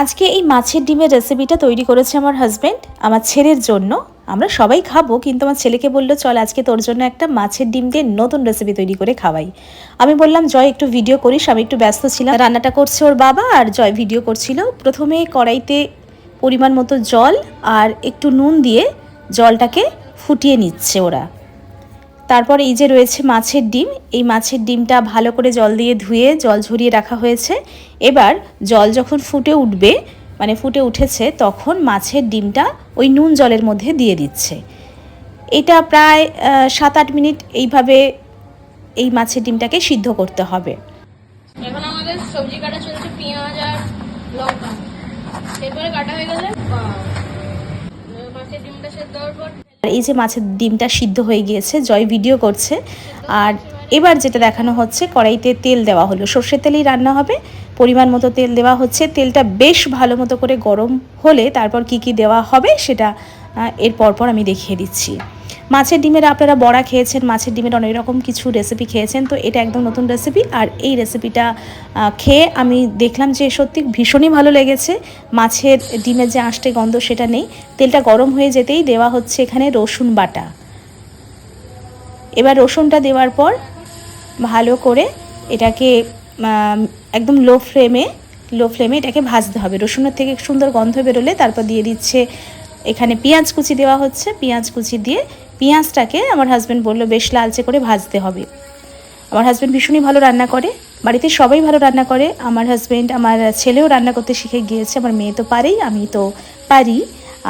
আজকে এই মাছের ডিমের রেসিপিটা তৈরি করেছে আমার হাজব্যান্ড আমার ছেলের জন্য। আমরা সবাই খাব, কিন্তু আমার ছেলেকে বলল, চল, আজকে তোর জন্য একটা মাছের ডিম দিয়ে নতুন রেসিপি তৈরি করে খাওয়াই। আমি বললাম, জয়, একটু ভিডিও করিস, আমি একটু ব্যস্ত ছিলাম। রান্নাটা করছে ওর বাবা আর জয় ভিডিও করছিল। প্রথমে কড়াইতে পরিমাণ মতো জল আর একটু নুন দিয়ে জলটাকে ফুটিয়ে নিচ্ছে ওরা। তারপর এই যে রয়েছে মাছের ডিম, এই মাছের ডিমটা ভালো করে জল দিয়ে ধুয়ে জল ঝরিয়ে রাখা হয়েছে। এবার জল যখন ফুটে উঠবে মানে ফুটে উঠেছে, তখন মাছের ডিমটা ওই নুন জলের মধ্যে দিয়ে দিচ্ছে। এটা প্রায় সাত আট মিনিট এইভাবে এই মাছের ডিমটাকে সিদ্ধ করতে হবে। এখন আমাদের সবজি কাটা চলছে পেঁয়াজ আর লঙ্কা। এরপরে কাটা হয়ে গেলে মাছের ডিমটা সেদ্ধ হওয়ার পর আর এই যে মাছের ডিমটা সিদ্ধ হয়ে গিয়েছে, জয় ভিডিও করছে। আর এবার যেটা দেখানো হচ্ছে, কড়াইতে তেল দেওয়া হলো। সর্ষের তেলেই রান্না হবে। পরিমাণ মতো তেল দেওয়া হচ্ছে। তেলটা বেশ ভালো মতো করে গরম হলে তারপর কি কি দেওয়া হবে সেটা এর পরপর আমি দেখিয়ে দিচ্ছি। মাছের ডিমের আপনারা বড়া খেয়েছেন, মাছের ডিমের অনেক রকম কিছু রেসিপি খেয়েছেন, তো এটা একদম নতুন রেসিপি আর এই রেসিপিটা খেয়ে আমি দেখলাম যে সত্যি ভীষণই ভালো লেগেছে। মাছের ডিমের যে আঁশটে গন্ধ সেটা নেই। তেলটা গরম হয়ে যেতেই দেওয়া হচ্ছে এখানে রসুন বাটা। এবার রসুনটা দেওয়ার পর ভালো করে এটাকে একদম লো ফ্লেমে লো ফ্লেমে এটাকে ভাজতে হবে। রসুনের থেকে সুন্দর গন্ধ বেরোলে তারপর দিয়ে দিচ্ছে এখানে পেঁয়াজ কুচি দেওয়া হচ্ছে। পেঁয়াজ কুচি দিয়ে পেঁয়াজটাকে আমার হাজব্যান্ড বলল, বেশ লালচে করে ভাজতে হবে। আমার হাজব্যান্ড ভীষণই ভালো রান্না করে। বাড়িতে সবাই ভালো রান্না করে। আমার হাজব্যান্ড আমার ছেলেও রান্না করতে শিখে গিয়েছে। আমার মেয়ে তো পারেই, আমি তো পারি।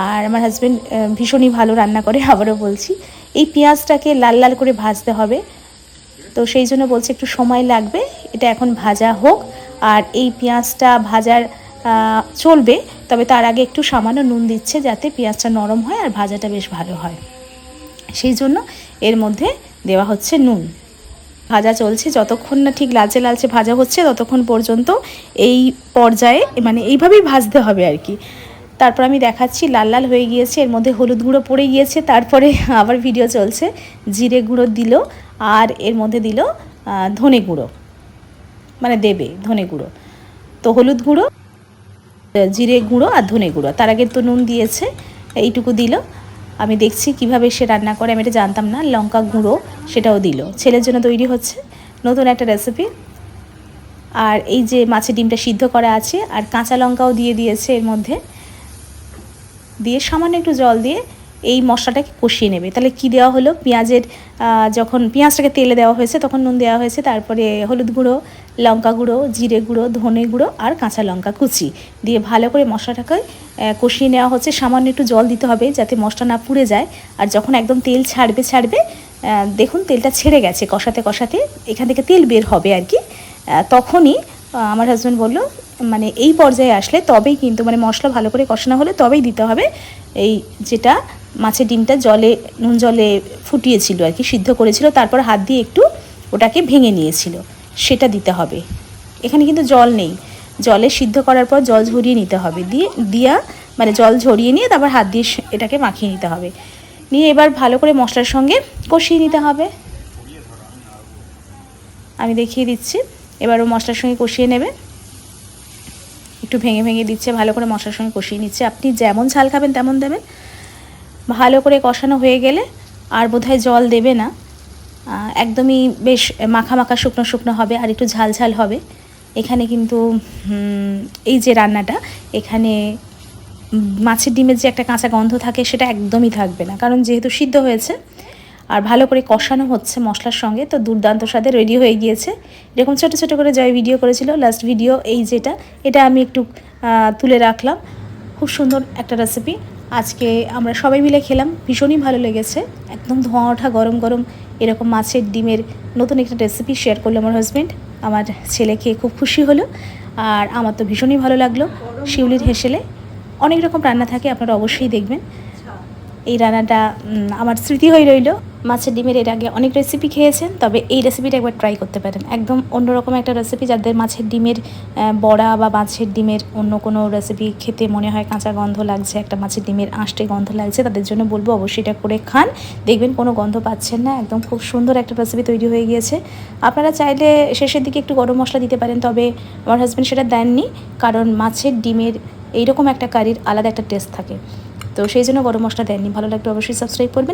আর আমার হাজব্যান্ড ভীষণই ভালো রান্না করে, আবারও বলছি। এই পেঁয়াজটাকে লাল লাল করে ভাজতে হবে। তো সেই জন্য বলছে, একটু সময় লাগবে, এটা এখন ভাজা হোক। আর এই পেঁয়াজটা ভাজার চলবে। তবে তার আগে একটু সামান্য নুন দিচ্ছে যাতে পেঁয়াজটা নরম হয় আর ভাজাটা বেশ ভালো হয়। সেই জন্য এর মধ্যে দেওয়া হচ্ছে নুন। ভাজা চলছে, যতক্ষণ না ঠিক লালচে লালচে ভাজা হচ্ছে ততক্ষণ পর্যন্ত এই পর্যায়ে মানে এইভাবেই ভাজতে হবে আর কি। তারপর আমি দেখাচ্ছি, লাল লাল হয়ে গিয়েছে, এর মধ্যে হলুদ গুঁড়ো পড়ে গিয়েছে, তারপরে আবার ভিডিও চলছে। জিরে গুঁড়ো দিল আর এর মধ্যে দিল ধনে গুঁড়ো। মানে দেবে, ধনে গুঁড়ো। তো হলুদ গুঁড়ো জিরে গুঁড়ো আর ধনে গুঁড়ো। তার আগে তো নুন দিয়েছে, এইটুকু দিল। আমি দেখছি কীভাবে সে রান্না করে, আমি এটা জানতাম না, লঙ্কা গুঁড়ো সেটাও দিল। ছেলের জন্য তৈরি হচ্ছে নতুন একটা রেসিপি আর এই যে মাছের ডিমটা সিদ্ধ করা আছে, আর কাঁচা লঙ্কাও দিয়ে দিয়েছে এর মধ্যে। দিয়ে সামান্য একটু জল দিয়ে এই মশলাটাকে কষিয়ে নেবে। তাহলে কি দেওয়া হলো? পেঁয়াজের যখন, পেঁয়াজটাকে তেলে দেওয়া হয়েছে, তখন নুন দেওয়া হয়েছে, তারপরে হলুদ গুঁড়ো লঙ্কা গুঁড়ো, জিরে গুঁড়ো, ধনে গুঁড়ো আর কাঁচা লঙ্কা কুচি। দিয়ে ভালো করে মশলাটাকে কষিয়ে নেওয়া হচ্ছে। সামান্য একটু জল দিতে হবে যাতে মশলা না পুড়ে যায়। আর যখন একদম তেল ছাড়বে ছাড়বে দেখুন তেলটা ছেড়ে গেছে কষাতে কষাতে। এখান থেকে তেল বের হবে আর কি। তখনই আমার হাজব্যান্ড বলল মানে এই পর্যায়ে আসলে তবেই কিন্তু মানে মশলা ভালো করে কষানো হলে তবেই দিতে হবে। এই যেটা মাছের ডিমটা জলে, নুন জলে ফুটিয়েছিল আর কি, সিদ্ধ করেছিল। তারপর হাত দিয়ে একটু ওটাকে ভেঙে নিয়েছিল। সেটা দিতে হবে। এখানে কিন্তু জল নেই। জলে সিদ্ধ করার পর জল ঝরিয়ে নিতে হবে। দিয়ে, দিয়া মানে জল ঝরিয়ে নিয়ে তারপর হাত দিয়ে এটাকে মাখিয়ে নিতে হবে। নিয়ে এবার ভালো করে মশলার সঙ্গে কষিয়ে নিতে হবে। আমি দেখিয়ে দিচ্ছি। এবার ও মশলার সঙ্গে কষিয়ে নেবে। একটু ভেঙে ভেঙে দিচ্ছে, ভালো করে মশলার সঙ্গে কষিয়ে নিচ্ছে। আপনি যেমন ঝাল খাবেন তেমন দেবেন। ভালো করে কষানো হয়ে গেলে আর বোধহয় জল দেবে না। একদমই বেশ মাখা মাখা শুকনো শুকনো হবে আর একটু ঝাল ঝাল হবে। এখানে কিন্তু এই যে রান্নাটা, এখানে মাছের ডিমের যে একটা কাঁচা গন্ধ থাকে সেটা একদমই থাকবে না। কারণ যেহেতু সিদ্ধ হয়েছে আর ভালো করে কষানো হচ্ছে মশলার সঙ্গে, তো দুর্দান্ত স্বাদে রেডি হয়ে গিয়েছে। এরকম ছোটো ছোটো করে জয় ভিডিও করেছিল লাস্ট ভিডিও এই যেটা, এটা আমি একটু তুলে রাখলাম। খুব সুন্দর একটা রেসিপি আজকে আমরা সবাই মিলে খেলাম, ভীষণই ভালো লেগেছে। একদম ধোঁয়া ওঠা, গরম গরম এরকম মাছের ডিমের নতুন একটা রেসিপি শেয়ার করল আমার হাজব্যান্ড আমার ছেলে খেয়ে খুব খুশি হলো আর আমার তো ভীষণই ভালো লাগল। শিউলির হেসেলে অনেক রকম রান্না থাকে, আপনারা অবশ্যই দেখবেন। এই রান্নাটা আমার স্মৃতি হয়ে রইল। মাছের ডিমের এর আগে অনেক রেসিপি খেয়েছেন, তবে এই রেসিপিটা একবার ট্রাই করতে পারেন। একদম অন্যরকম একটা রেসিপি যাদের মাছের ডিমের বড়া বা মাছের ডিমের অন্য কোনো রেসিপি খেতে মনে হয় কাঁচা গন্ধ লাগছে, একটা মাছের ডিমের আঁশটে গন্ধ লাগছে, তাদের জন্য বলব অবশ্যই এটা করে খান। দেখবেন কোনো গন্ধ পাচ্ছেন না, একদম খুব সুন্দর একটা রেসিপি তৈরি হয়ে গিয়েছে। আপনারা চাইলে শেষের দিকে একটু গরম মশলা দিতে পারেন, তবে আমার হাজব্যান্ড সেটা দেননি, কারণ মাছের ডিমের এইরকম একটা কারির আলাদা একটা টেস্ট থাকে। তো সেই জন্য গরম মশলা দেননি। ভালো লাগলে অবশ্যই সাবস্ক্রাইব করবেন।